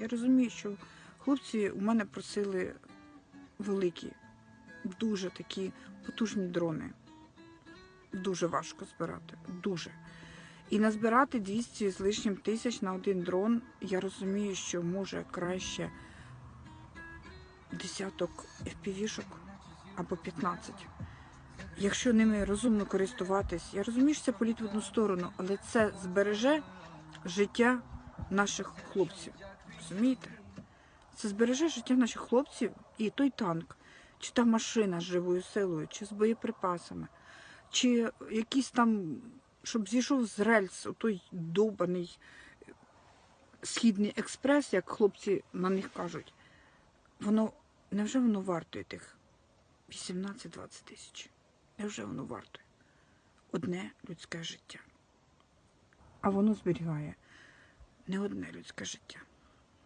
Я розумію, що хлопці у мене просили великі, дуже такі потужні дрони. Дуже важко збирати. Дуже. І назбирати 200 з лишнім тисяч на один дрон, я розумію, що може краще десяток FPV-шок або 15. Якщо ними розумно користуватись, я розумію, що це політ в одну сторону, але це збереже життя наших хлопців. Розумієте? Це збереже життя наших хлопців і той танк, чи та машина з живою силою, чи з боєприпасами, чи якийсь там, щоб зійшов з рельс, той довбаний східний експрес, як хлопці на них кажуть. Воно невже воно вартує тих 18-20 тисяч? Невже воно вартує? Одне людське життя. А воно зберігає не одне людське життя.